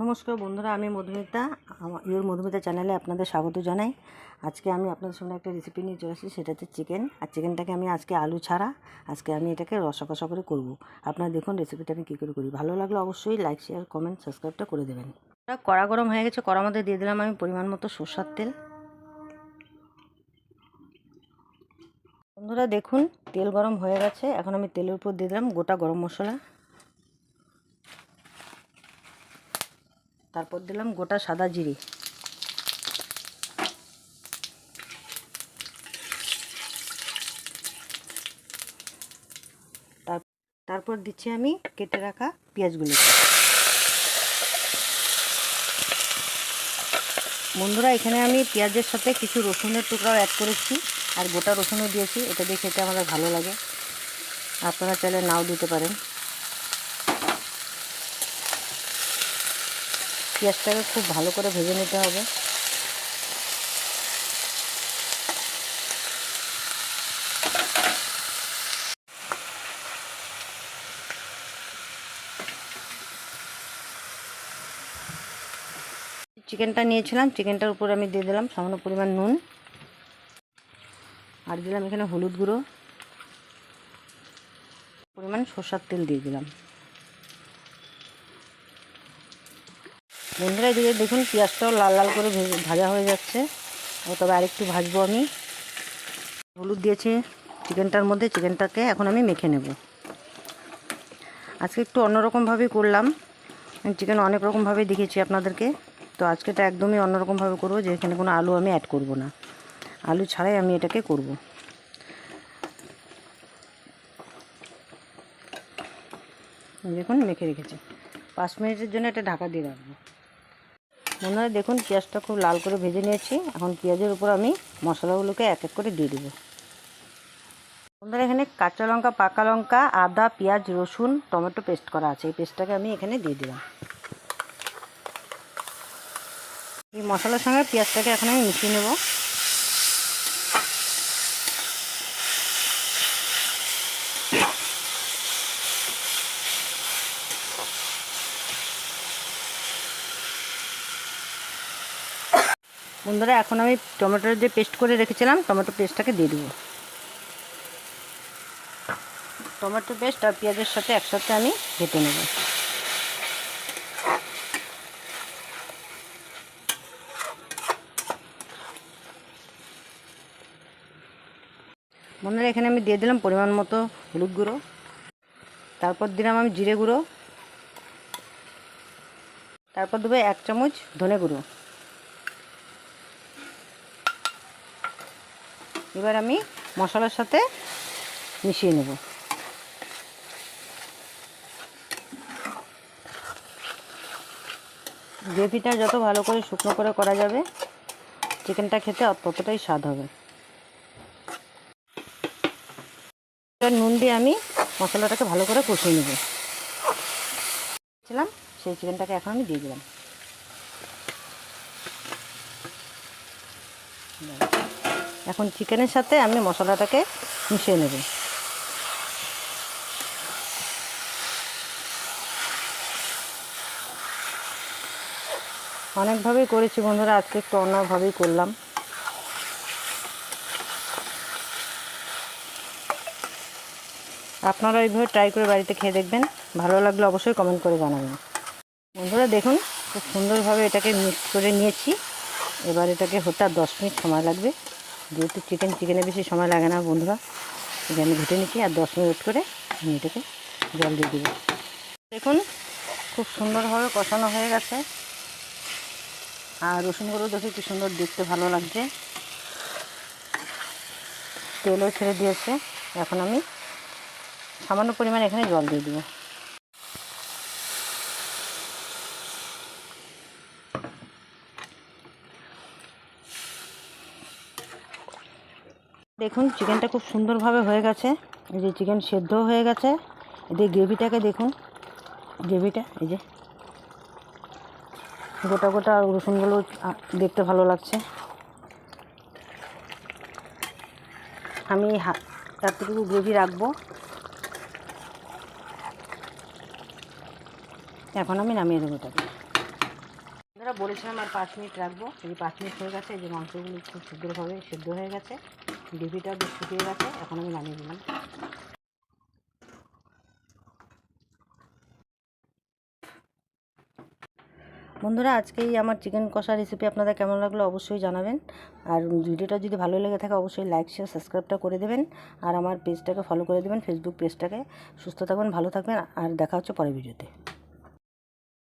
নমস্কার বন্ধুরা, আমি মধুমিতা। আমার ইউর মধুমিতা চ্যানেলে আপনাদের স্বাগত জানাই। আজকে আমি আপনাদের সামনে একটা রেসিপি নিয়ে চলে এসেছি সেটা হচ্ছে চিকেন আর চিকেনটাকে আমি আজকে আলু ছাড়া, আজকে আমি এটাকে রসা কষা করে করব। আপনারা দেখুন রেসিপিটা আমি কী করে করি। ভালো লাগলে অবশ্যই লাইক শেয়ার কমেন্ট সাবস্ক্রাইবটা করে দেবেন। কড়া গরম হয়ে গেছে, কড়ার মধ্যে দিয়ে দিলাম আমি পরিমাণ মতো সর্ষার তেল। বন্ধুরা দেখুন, তেল গরম হয়ে গেছে। এখন আমি তেলের উপর দিয়ে দিলাম গোটা গরম মশলা। তারপর দিলাম গোটা সাদা জিরে। তারপর দিচ্ছি আমি কেটে রাখা পেঁয়াজগুলো বন্ধুরা, এখানে আমি পেঁয়াজের সাথে কিছু রসুনের টুকরাও অ্যাড করেছি আর গোটা রসুনও দিয়েছি। এটা দিয়ে খেতে আমাদের ভালো লাগে। আপনারা চাইলে নাও দিতে পারেন। পেঁয়াজটাকে খুব ভালো করে ভেজে নিতে হবে। চিকেনটা নিয়েছিলাম, চিকেনটার উপর আমি দিয়ে দিলাম সামান্য পরিমাণ নুন। আর দিলাম এখানে হলুদ গুঁড়ো। পরিমাণ সর্ষার তেল দিয়ে দিলাম। বন্ধুরা এদিকে দেখুন, পেঁয়াজটাও লাল লাল করে ভাজা হয়ে যাচ্ছে। ও তবে আরেকটু ভাজবো আমি। হলুদ দিয়েছি চিকেনটার মধ্যে, চিকেনটাকে এখন আমি মেখে নেব। আজকে একটু অন্যরকমভাবেই করলাম। চিকেন অনেক রকমভাবে দেখেছি আপনাদেরকে। তো আজকেটা একদমই অন্যরকমভাবে করব, যে এখানে কোনো আলু আমি অ্যাড করব না। আলু ছাড়াই আমি এটাকে করব। দেখুন, মেখে রেখেছি। পাঁচ মিনিটের জন্য এটা ঢাকা দিয়ে রাখব। হয় দেখুন, পেঁয়াজটা খুব লাল করে ভেজে নিয়েছি। এখন পেঁয়াজের উপর আমি মশলাগুলোকে এক এক করে দিয়ে দেবো। বন্ধুরা এখানে কাঁচা লঙ্কা, পাকা লঙ্কা, আদা, পেঁয়াজ, রসুন, টমেটো পেস্ট করা আছে। এই পেস্টটাকে আমি এখানে দিয়ে দিলাম। এই মশলার সঙ্গে পেঁয়াজটাকে এখন আমি মিশিয়ে নেব। বন্ধুরা, এখন আমি টমেটোর যে পেস্ট করে রেখেছিলাম, টমেটো পেস্টটাকে দিয়ে দেবো। টমেটো পেস্ট আর পেঁয়াজের সাথে একসাথে আমি ঘেটে নেব। বন্ধুরা, এখানে আমি দিয়ে দিলাম পরিমাণ মতো হলুদ গুঁড়ো। তারপর দিলাম আমি জিরে গুঁড়ো। তারপর দেবো এক চামচ ধনে গুঁড়ো। এবার আমি মশলার সাথে মিশিয়ে নেব। গ্রেভিটা যত ভালো করে শুকনো করে করা যাবে, চিকেনটা খেতে ততটাই স্বাদ হবে। নুন দিয়ে আমি মশলাটাকে ভালো করে কষিয়ে নেব। ছিলাম, সেই চিকেনটাকে এখন আমি দিয়ে দিলাম। এখন চিকেনের সাথে আমি মশলাটাকে মিশিয়ে নেব। অনেকভাবেই করেছি বন্ধুরা, আজকে একটু অন্যভাবেই করলাম। আপনারা এইভাবে ট্রাই করে বাড়িতে খেয়ে দেখবেন, ভালো লাগলে অবশ্যই কমেন্ট করে জানাবেন। বন্ধুরা দেখুন, খুব সুন্দরভাবে এটাকে মিক্স করে নিয়েছি। এবার এটাকে হতে আর দশ মিনিট সময় লাগবে। যেহেতু চিকেন চিকেনে বেশি সময় লাগে না বন্ধুরা। যে আমি ঘুটে নিচ্ছি আর দশ মিনিট করে আমি এটাকে জল দিয়ে দেবো। দেখুন, খুব সুন্দরভাবে কষানো হয়ে গেছে। আর রসুনগুলো দেখে কি সুন্দর দেখতে ভালো লাগছে। তেলও ছেড়ে দিয়েছে। এখন আমি সামান্য পরিমাণ এখানে জল দিয়ে দেবো। দেখুন চিকেনটা খুব সুন্দরভাবে হয়ে গেছে। এই যে চিকেন সেদ্ধ হয়ে গেছে। এদের গ্রেভিটাকে দেখুন। গ্রেভিটা, এই যে। গোটা গোটা রসুনগুলো দেখতে ভালো লাগছে। আমি এতটুকু গ্রেভি রাখব। এখন আমি নামিয়ে দেবো বন্ধুরা বলেছিলাম আর পাঁচ মিনিট রাখব। এই যে পাঁচ মিনিট হয়ে গেছে, এই যে মাংসগুলো খুব সুন্দরভাবে সেদ্ধ হয়ে গেছে। গ্রেভিটাও বেশ গেছে এখন আমি নামিয়ে দিলাম বন্ধুরা, আজকে এই আমার চিকেন কষা রেসিপি আপনাদের কেমন লাগল অবশ্যই জানাবেন। আর ভিডিওটা যদি ভালো লেগে থাকে, অবশ্যই লাইক শেয়ার সাবস্ক্রাইবটা করে দেবেন। আর আমার পেজটাকে ফলো করে দেবেন ফেসবুক পেজটাকে সুস্থ থাকবেন, ভালো থাকবেন। আর দেখা হচ্ছে পরের ভিডিওতে।